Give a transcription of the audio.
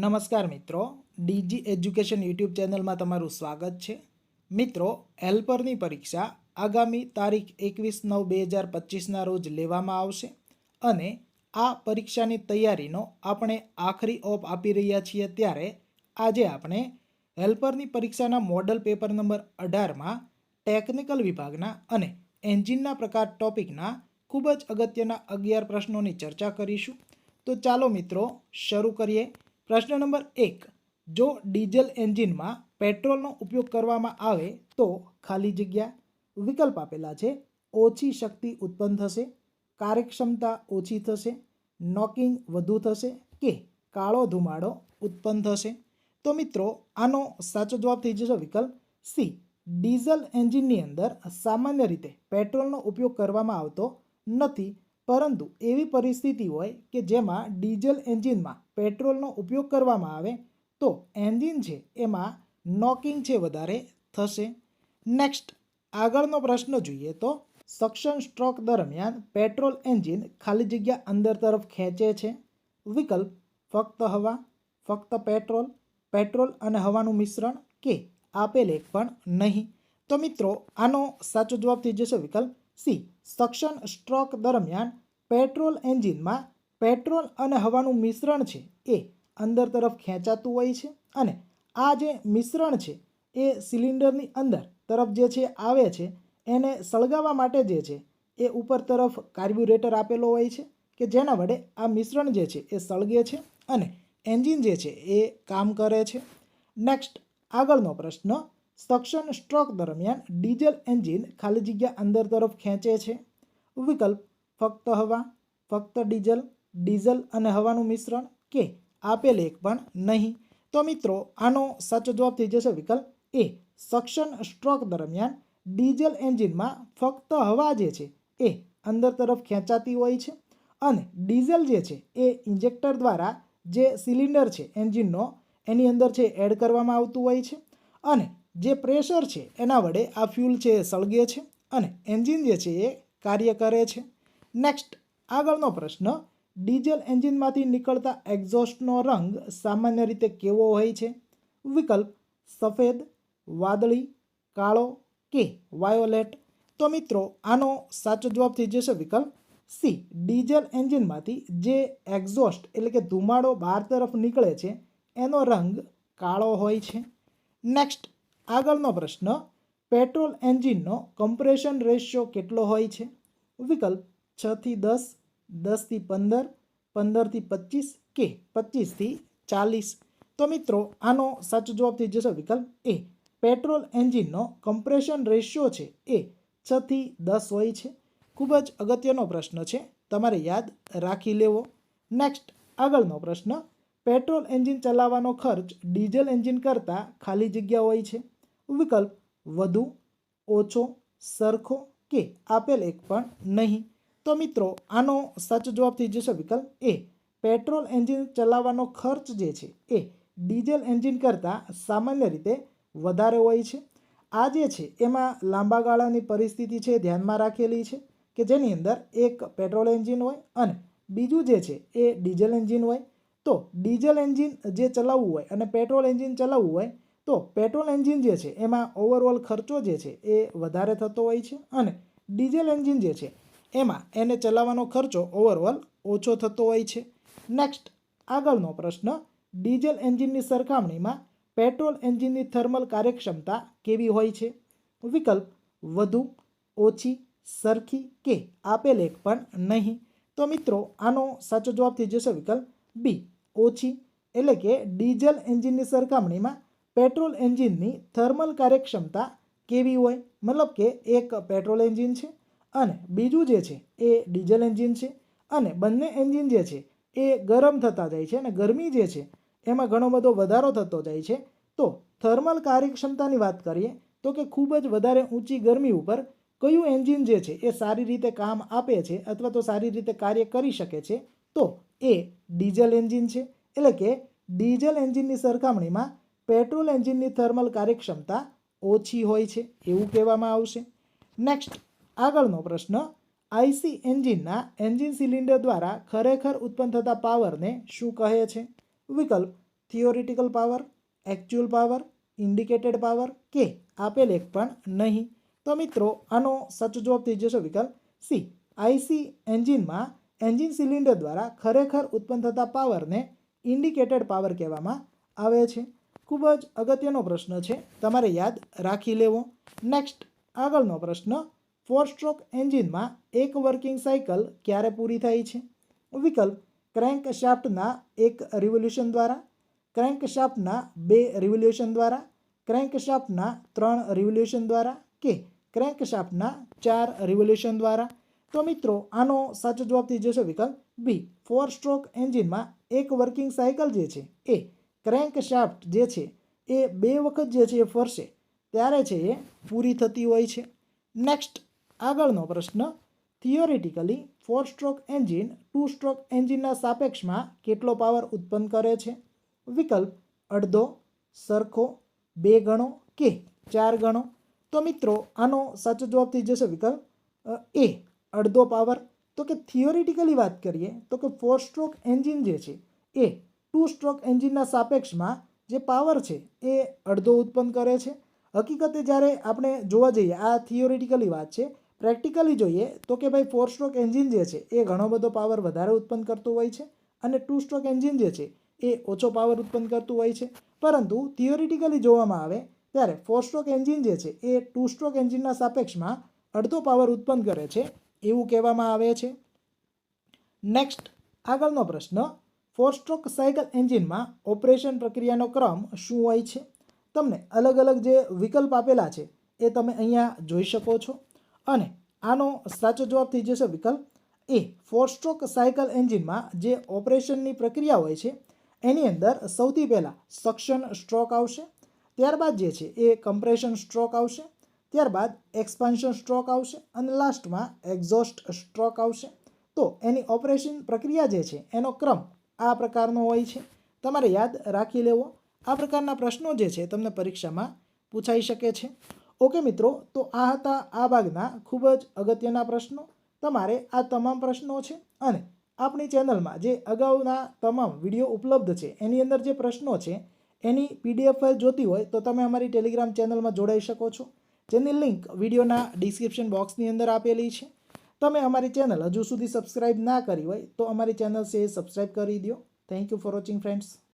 નમસ્કાર મિત્રો, DG education YouTube ચેનલમાં તમારું સ્વાગત છે. મિત્રો હેલ્પરની પરીક્ષા આગામી તારીખ એકવીસ નવ બે હજાર પચીસના રોજ લેવામાં આવશે અને આ પરીક્ષાની તૈયારીનો આપણે આખરી ઓપ આપી રહ્યા છીએ ત્યારે આજે આપણે હેલ્પરની પરીક્ષાના મોડલ પેપર નંબર અઢારમાં ટેકનિકલ વિભાગના અને એન્જિનના પ્રકાર ટોપિકના ખૂબ જ અગત્યના અગિયાર પ્રશ્નોની ચર્ચા કરીશું. તો ચાલો મિત્રો, શરૂ કરીએ. પ્રશ્ન નંબર એક, જો ડીઝલ એન્જિનમાં પેટ્રોલનો ઉપયોગ કરવામાં આવે તો ખાલી જગ્યા વિકલ્પ આપેલા છે. ઓછી શક્તિ ઉત્પન્ન થશે, કાર્યક્ષમતા ઓછી થશે, નોકિંગ વધુ થશે કે કાળો ધુમાડો ઉત્પન્ન થશે. તો મિત્રો, આનો સાચો જવાબ થઈ જશે વિકલ્પ સી. ડીઝલ એન્જિનની અંદર સામાન્ય રીતે પેટ્રોલનો ઉપયોગ કરવામાં આવતો નથી. પરંતુ એવી પરિસ્થિતિ હોય કે જેમાં ડીઝલ એન્જિનમાં પેટ્રોલનો ઉપયોગ કરવામાં આવે, તો એન્જિન છે એમાં નોકિંગ છે વધારે થશે. નેક્સ્ટ, આગળનો પ્રશ્ન જોઈએ તો સક્શન સ્ટ્રોક દરમિયાન પેટ્રોલ એન્જિન ખાલી જગ્યા અંદર તરફ ખેંચે છે. વિકલ્પ, ફક્ત હવા, ફક્ત પેટ્રોલ પેટ્રોલ અને હવાનું મિશ્રણ કે આપેલ એક પણ નહીં. તો મિત્રો, આનો સાચો જવાબ થઈ જશે વિકલ્પ સી. સક્શન સ્ટ્રોક દરમિયાન પેટ્રોલ એન્જિનમાં પેટ્રોલ અને હવાનું મિશ્રણ છે એ અંદર તરફ ખેંચાતું હોય છે અને આ જે મિશ્રણ છે એ સિલિન્ડરની અંદર તરફ જે છે આવે છે, એને સળગાવવા માટે જે છે એ ઉપર તરફ કાર્બ્યુરેટર આપેલો હોય છે કે જેના વડે આ મિશ્રણ જે છે એ સળગે છે અને એન્જિન જે છે એ કામ કરે છે. નેક્સ્ટ આગળનો પ્રશ્ન સક્શન સ્ટ્રોક દરમિયાન ડીઝલ એન્જિન ખાલી જગ્યા અંદર તરફ ખેંચે છે. વિકલ્પ, ફક્ત હવા, ફક્ત ડીઝલ ડીઝલ અને હવાનું મિશ્રણ કે આપેલ એક પણ નહીં. તો મિત્રો, આનો સાચો જવાબ થઈ જશે વિકલ્પ એ. સક્શન સ્ટ્રોક દરમિયાન ડીઝલ એન્જિનમાં ફક્ત હવા જે છે એ અંદર તરફ ખેંચાતી હોય છે અને ડીઝલ જે છે એ ઇન્જેક્ટર દ્વારા જે સિલિન્ડર છે એન્જિનનો, એની અંદર છે એડ કરવામાં આવતું હોય છે અને જે પ્રેશર છે, એના વડે આ ફ્યુલ છે એ સળગે છે અને એન્જિન જે છે એ કાર્ય કરે છે. નેક્સ્ટ આગળનો પ્રશ્ન, ડીઝલ એન્જિનમાંથી નીકળતા એક્ઝોસ્ટનો રંગ સામાન્ય રીતે કેવો હોય છે? વિકલ્પ, સફેદ, વાદળી, કાળો કે વાયોલેટ? તો મિત્રો, આનો સાચો જવાબ થઈ જશે વિકલ્પ સી ડીઝલ એન્જિનમાંથી જે એક્ઝોસ્ટ એટલે કે ધુમાડો બહાર તરફ નીકળે છે, એનો રંગ કાળો હોય છે. નેક્સ્ટ આગળનો પ્રશ્ન, પેટ્રોલ એન્જિનનો કમ્પ્રેશન રેશિયો કેટલો હોય છે? વિકલ્પ છથી દસ દસથી પંદર પંદરથી પચીસ કે પચીસથી ચાલીસ. તો મિત્રો, આનો સાચો જવાબ થઈ જશે વિકલ્પ એ. પેટ્રોલ એન્જિનનો કમ્પ્રેશન રેશિયો છે એ છથી દસ હોય છે. ખૂબ જ અગત્યનો પ્રશ્ન છે. તમારે યાદ રાખી લેવો. નેક્સ્ટ આગળનો પ્રશ્ન. પેટ્રોલ એન્જિન ચલાવવાનો ખર્ચ ડીઝલ એન્જિન કરતાં ખાલી જગ્યા હોય છે. વિકલ્પ વધુ, ઓછો, સરખો કે આપેલ એક પણ નહીં. તો મિત્રો, આનો સાચો જવાબ થઈ જશે વિકલ્પ એ. પેટ્રોલ એન્જિન ચલાવવાનો ખર્ચ જે છે એ ડીઝલ એન્જિન કરતાં સામાન્ય રીતે વધારે હોય છે. આ જે છે, એમાં લાંબા ગાળાની પરિસ્થિતિ છે ધ્યાનમાં રાખેલી છે કે જેની અંદર એક પેટ્રોલ એન્જિન હોય અને બીજું જે છે એ ડીઝલ એન્જિન હોય. તો ડીઝલ એન્જિન જે ચલાવવું હોય અને પેટ્રોલ એન્જિન ચલાવવું હોય તો પેટ્રોલ એન્જિન જે છે, એમાં ઓવરઓલ ખર્ચો જે છે, એ વધારે થતો હોય છે અને ડીઝલ એન્જિન જે છે, એમાં એને ચલાવવાનો ખર્ચો ઓવરઓલ ઓછો થતો હોય છે. નેક્સ્ટ આગળનો પ્રશ્ન, ડીઝલ એન્જિનની સરખામણીમાં પેટ્રોલ એન્જિનની થર્મલ કાર્યક્ષમતા કેવી હોય છે? વિકલ્પ, વધુ, ઓછી, સરખી કે આપેલ એક પણ નહીં. તો મિત્રો, આનો સાચો જવાબ થઈ જશે વિકલ્પ બી, ઓછી, એટલે કે ડીઝલ એન્જિનની સરખામણીમાં પેટ્રોલ એન્જિનની થર્મલ કાર્યક્ષમતા કેવી હોય? મતલબ કે એક પેટ્રોલ એન્જિન છે અને બીજું જે છે એ ડીઝલ એન્જિન છે અને બંને એન્જિન જે છે એ ગરમ થતા જાય છે અને ગરમી જે છે એમાં ઘણો બધો વધારો થતો જાય છે. તો થર્મલ કાર્યક્ષમતાની વાત કરીએ તો કે ખૂબ જ વધારે ઊંચી ગરમી ઉપર કયું એન્જિન જે છે એ સારી રીતે કામ આપે છે અથવા તો સારી રીતે કાર્ય કરી શકે છે? તો એ ડીઝલ એન્જિન છે. એટલે કે ડીઝલ એન્જિનની સરખામણીમાં પેટ્રોલ એન્જિનની થર્મલ કાર્યક્ષમતા ઓછી હોય છે એવું કહેવામાં આવશે. નેક્સ્ટ આગળનો પ્રશ્ન આઈસી એન્જિનના એન્જિન સિલિન્ડર દ્વારા ખરેખર ઉત્પન્ન થતા પાવરને શું કહે છે? વિકલ્પ theoretical power actual power indicated power કે આપેલ એક પણ નહીં. તો મિત્રો, આનો સાચો જવાબ થઈ જશે વિકલ્પ સી આઈસી એન્જિનમાં એન્જિન સિલિન્ડર દ્વારા ખરેખર ઉત્પન્ન થતા પાવરને ઇન્ડિકેટેડ પાવર કહેવામાં આવે છે. ખૂબ જ અગત્યનો પ્રશ્ન છે. તમારે યાદ રાખી લેવો. નેક્સ્ટ આગળનો પ્રશ્ન. ફોર સ્ટ્રોક એન્જિનમાં એક વર્કિંગ સાયકલ ક્યારે પૂરી થાય છે? વિકલ્પ ક્રેન્ક શાફ્ટના એક રિવોલ્યુશન દ્વારા ક્રેન્ક શાફ્ટના બે રિવોલ્યુશન દ્વારા ક્રેન્ક શાફ્ટના ત્રણ રિવોલ્યુશન દ્વારા કે ક્રેન્ક શાફ્ટના ચાર રિવોલ્યુશન દ્વારા? તો મિત્રો, આનો સાચો જવાબ થઈ જશે વિકલ્પ બી ફોર સ્ટ્રોક એન્જિનમાં એક વર્કિંગ સાયકલ જે છે એ ક્રેન્ક શાફ્ટ જે છે એ બે વખત જે છે એ ફરશે, ત્યારે છે એ પૂરી થતી હોય છે. નેક્સ્ટ આગળનો પ્રશ્ન theoretically four stroke engine two stroke એન્જિનના સાપેક્ષમાં કેટલો પાવર ઉત્પન્ન કરે છે? વિકલ્પ, અડધો, સરખો, બે ગણો કે ચાર ગણો? તો મિત્રો, આનો સાચો જવાબ થઈ જશે વિકલ્પ એ, અડધો પાવર તો કે થિયોરિટિકલી વાત કરીએ, તો કે ફોર સ્ટ્રોક એન્જિન જે છે એ ટુ સ્ટ્રોક એન્જિનના સાપેક્ષમાં જે પાવર છે એ અડધો ઉત્પન્ન કરે છે. હકીકતે જ્યારે આપણે જોવા જઈએ, આ થિયોરિટિકલી વાત છે. પ્રેક્ટિકલી જોઈએ તો કે ભાઈ ફોર સ્ટ્રોક એન્જિન જે છે એ ઘણો બધો પાવર વધારે ઉત્પન્ન કરતું હોય છે અને ટુ સ્ટ્રોક એન્જિન જે છે એ ઓછો પાવર ઉત્પન્ન કરતું હોય છે. પરંતુ થિયોરિટિકલી જોવામાં આવે ત્યારે ફોર સ્ટ્રોક એન્જિન જે છે એ ટુ સ્ટ્રોક એન્જિનના સાપેક્ષમાં અડધો પાવર ઉત્પન્ન કરે છે એવું કહેવામાં આવે છે. નેક્સ્ટ આગળનો પ્રશ્ન ફોર સ્ટ્રોક સાયકલ એન્જિનમાં ઓપરેશન પ્રક્રિયાનો ક્રમ શું હોય છે? તમને અલગ અલગ જે વિકલ્પ આપેલા છે, એ તમે અહીંયા જોઈ શકો છો. અને આનો સાચો જવાબ થઈ જશે વિકલ્પ એ. ફોર સ્ટ્રોક સાયકલ એન્જિનમાં જે ઓપરેશનની પ્રક્રિયા હોય છે, એની અંદર સૌથી પહેલાં સક્શન સ્ટ્રોક આવશે, ત્યારબાદ જે છે એ કમ્પ્રેશન સ્ટ્રોક આવશે, ત્યારબાદ એક્સપાન્શન સ્ટ્રોક આવશે અને લાસ્ટમાં એક્ઝોસ્ટ સ્ટ્રોક આવશે. તો એની ઓપરેશન પ્રક્રિયા જે છે, એનો ક્રમ આ પ્રકારનો હોય છે. તમારે યાદ રાખી લેવો. આ પ્રકારના પ્રશ્નો જે છે તમને પરીક્ષામાં પૂછાઈ શકે છે. ઓકે મિત્રો, તો આ હતા આ ભાગના ખૂબ જ અગત્યના પ્રશ્નો. તમારે આ તમામ પ્રશ્નો છે અને આપણી ચેનલમાં જે અગાઉના તમામ વીડિયો ઉપલબ્ધ છે, એની અંદર જે પ્રશ્નો છે, એની પીડીએફ ફાઇલ જોતી હોય તો તમે અમારી ટેલિગ્રામ ચેનલમાં જોડાઈ શકો છો. જેની લિંક વિડીયોના ડિસ્ક્રિપ્શન બોક્સની અંદર આપેલી છે. તમે અમારી ચેનલ હજુ સુધી સબસ્ક્રાઇબ ના કરી હોય તો અમારી ચેનલ છે એ સબસ્ક્રાઇબ કરી દો thank you for watching friends